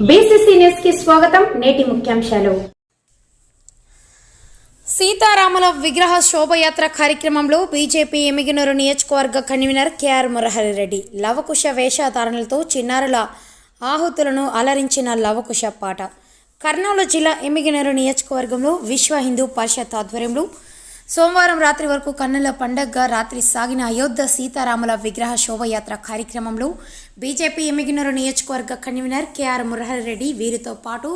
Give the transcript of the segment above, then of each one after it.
నమస్కారం నేటి ముఖ్యాంశాలు. సీతారాముల విగ్రహ శోభయాత్ర కార్యక్రమంలో బీజేపీ ఎమిగినూరు నియోజకవర్గ కన్వీనర్ కెఆర్ మురహరిరెడ్డి లవకుశ వేషధారణలతో చిన్నారుల ఆహుతులను అలరించిన లవకుశ పాట. కర్నూలు జిల్లా ఎమిగినూరు నియోజకవర్గంలో విశ్వ హిందూ పరిషత్ ఆధ్వర్యంలో సోమవారం రాత్రి వరకు కన్నుల పండగగా రాత్రి సాగిన అయోధ్య సీతారాముల విగ్రహ శోభయాత్ర కార్యక్రమంలో బీజేపీ ఎమ్మిగినూరు నియోజకవర్గ కన్వీనర్ కెఆర్ మురహరిరెడ్డి వీరితో పాటు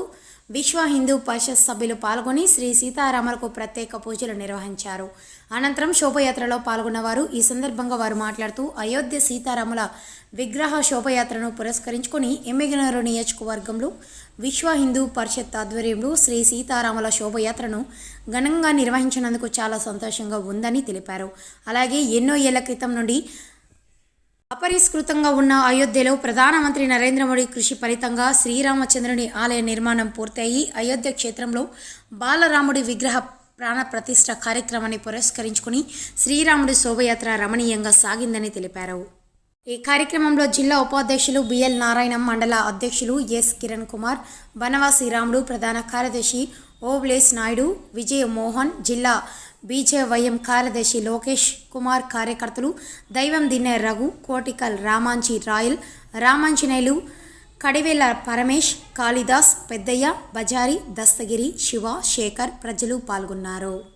విశ్వ హిందూ పరిషత్ సభ్యులు పాల్గొని శ్రీ సీతారాములకు ప్రత్యేక పూజలు నిర్వహించారు. అనంతరం శోభయాత్రలో పాల్గొన్నవారు ఈ సందర్భంగా వారు మాట్లాడుతూ అయోధ్య సీతారాముల విగ్రహ శోభయాత్రను పురస్కరించుకొని ఎమ్మిగనూరు నియోజకవర్గంలో విశ్వ హిందూ పరిషత్ ఆధ్వర్యంలో శ్రీ సీతారాముల శోభయాత్రను ఘనంగా నిర్వహించినందుకు చాలా సంతోషంగా ఉందని తెలిపారు. అలాగే ఎన్నో ఏళ్ళ క్రితం నుండి అపరిష్కృతంగా ఉన్న అయోధ్యలో ప్రధానమంత్రి నరేంద్ర మోడీ కృషి ఫలితంగా శ్రీరామచంద్రుని ఆలయ నిర్మాణం పూర్తయి అయోధ్య క్షేత్రంలో బాలరాముడి విగ్రహ ప్రాణ ప్రతిష్ట కార్యక్రమాన్ని పురస్కరించుకుని శ్రీరాముడి శోభయాత్ర రమణీయంగా సాగిందని తెలిపారు. ఈ కార్యక్రమంలో జిల్లా ఉపాధ్యక్షులు బిఎల్ నారాయణం మండల అధ్యక్షులు ఎస్ కిరణ్ కుమార్ బనవాసి రాముడు ప్రధాన కార్యదర్శి ఓవ్లేస్ నాయుడు విజయ మోహన్ జిల్లా బీజేవైఎం కార్యదర్శి లోకేష్ కుమార్ కార్యకర్తలు దైవం దిన్నే రఘు కోటికల్ రామాంచి రాయల్ రామాంజనేయులు కడివేల పరమేష్ కాళిదాస్ పెద్దయ్య బజారి దస్తగిరి శివ శేఖర్ ప్రజలు పాల్గొన్నారు.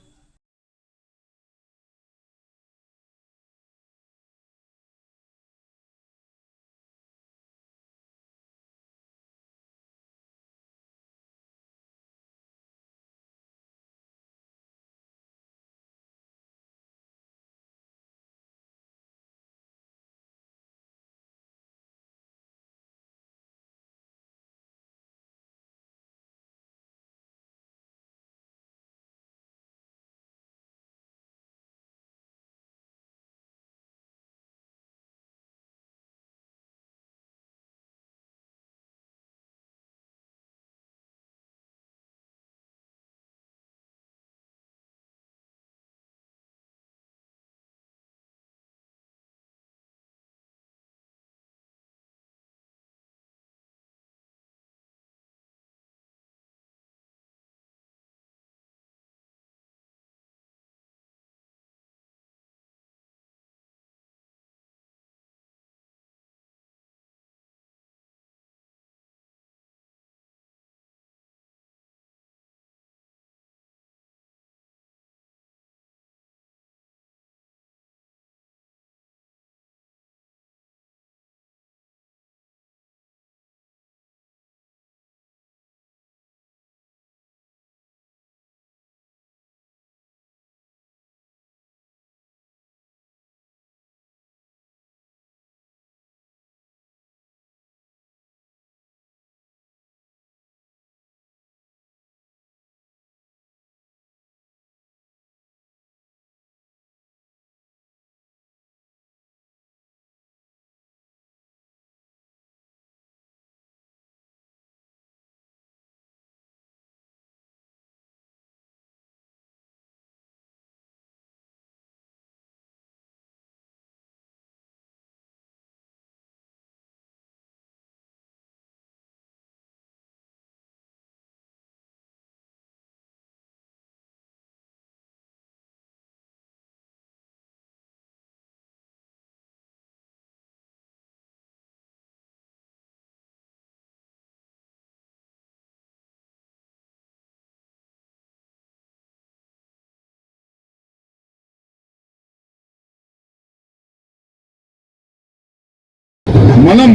మనం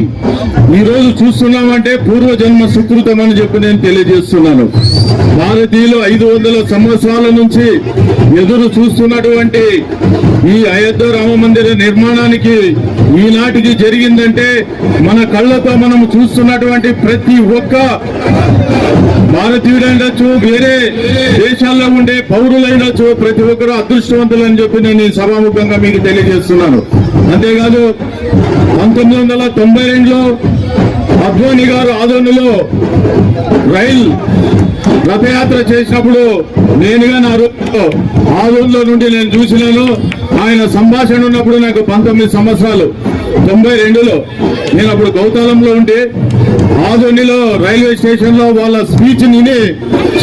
ఈ రోజు చూస్తున్నామంటే పూర్వజన్మ సుకృతం అని చెప్పి నేను తెలియజేస్తున్నాను. భారతీయులు ఐదు వందల సంవత్సరాల నుంచి ఎదురు చూస్తున్నటువంటి ఈ అయోధ్య రామ మందిర నిర్మాణానికి ఈనాటికి జరిగిందంటే మన కళ్ళతో మనం చూస్తున్నటువంటి ప్రతి ఒక్క భారతీయుడైనచ్చు వేరే దేశాల్లో ఉండే పౌరులైనచ్చు ప్రతి ఒక్కరు అదృష్టవంతులని చెప్పి నేను సభాముఖంగా మీకు తెలియజేస్తున్నాను. అంతేకాదు పంతొమ్మిది వందల తొంభై రెండులో అద్వానీ గారు ఆదరణలో రైల్ రథయాత్ర చేసినప్పుడు నేనుగా నా రోజులో ఆదోన్లో నుండి నేను చూసినాను. ఆయన సంభాషణ ఉన్నప్పుడు నాకు పంతొమ్మిది సంవత్సరాలు. తొంభై రెండులో నేను అప్పుడు గౌతాలంలో ఉంటే ఆదోనిలో రైల్వే స్టేషన్లో వాళ్ళ స్పీచ్ విని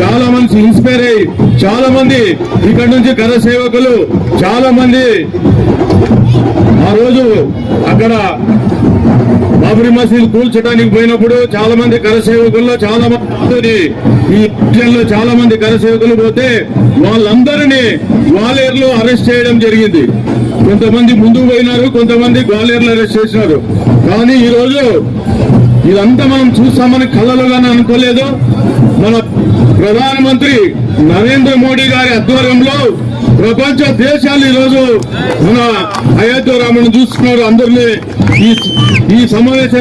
చాలా మంది ఇన్స్పైర్ అయ్యి చాలా మంది ఇక్కడ నుంచి కర సేవకులు చాలా మంది ఆ రోజు అక్కడ బాబరీ మసీద్ కూల్చడానికి పోయినప్పుడు చాలా మంది కరసేవకుల్లో చాలా మంది ఈ విషయంలో చాలా మంది కరసేవకులు పోతే వాళ్ళందరినీ గ్వాలేరులో అరెస్ట్ చేయడం జరిగింది. కొంతమంది ముందుకు పోయినారు కొంతమంది గ్వాలేరులో అరెస్ట్ చేసినారు. కానీ ఈ రోజు ఇదంతా మనం చూస్తామని కళ్ళలో కానీ అనుకోలేదు. మన ప్రధానమంత్రి నరేంద్ర మోడీ గారి ఆధ్వర్యంలో ప్రపంచ దేశాలు ఈరోజు మన అయోధ్య రాముని చూస్తున్నారు. అందరినీ ఈ ఈ సమావేశం